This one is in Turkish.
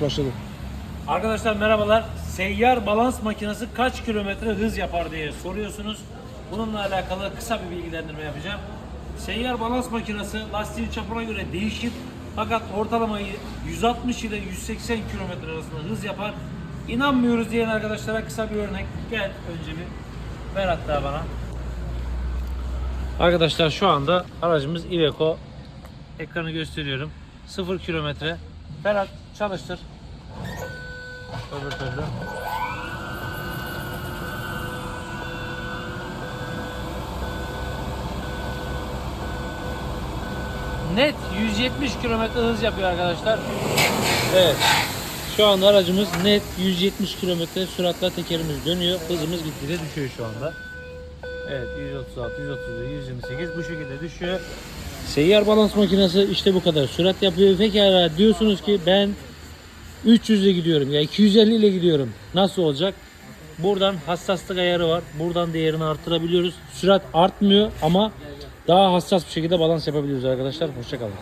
Başladı. Arkadaşlar merhabalar. Seyyar balans makinesi kaç kilometre hız yapar diye soruyorsunuz. Bununla alakalı kısa bir bilgilendirme yapacağım. Seyyar balans makinesi lastiğin çapına göre değişir. Fakat ortalamayı 160 ile 180 kilometre arasında hız yapar. İnanmıyoruz diyen arkadaşlara kısa bir örnek. Gel önce bir ver hatta bana. Arkadaşlar şu anda aracımız Iveco. Ekranı gösteriyorum. 0 kilometre. Ferhat çalıştır. Öbür türlü. Net 170 km hız yapıyor arkadaşlar. Evet. Şu anda aracımız net 170 km süratle tekerimiz dönüyor. Hızımız gitgide düşüyor şu anda. Evet 136, 137, 128 bu şekilde düşüyor. Seyyar balans makinesi işte bu kadar sürat yapıyor. Pekala diyorsunuz ki ben 300 ile gidiyorum ya 250 ile gidiyorum. Nasıl olacak? Buradan hassaslık ayarı var. Buradan değerini artırabiliyoruz. Sürat artmıyor ama daha hassas bir şekilde balans yapabiliyoruz arkadaşlar. Hoşçakalın.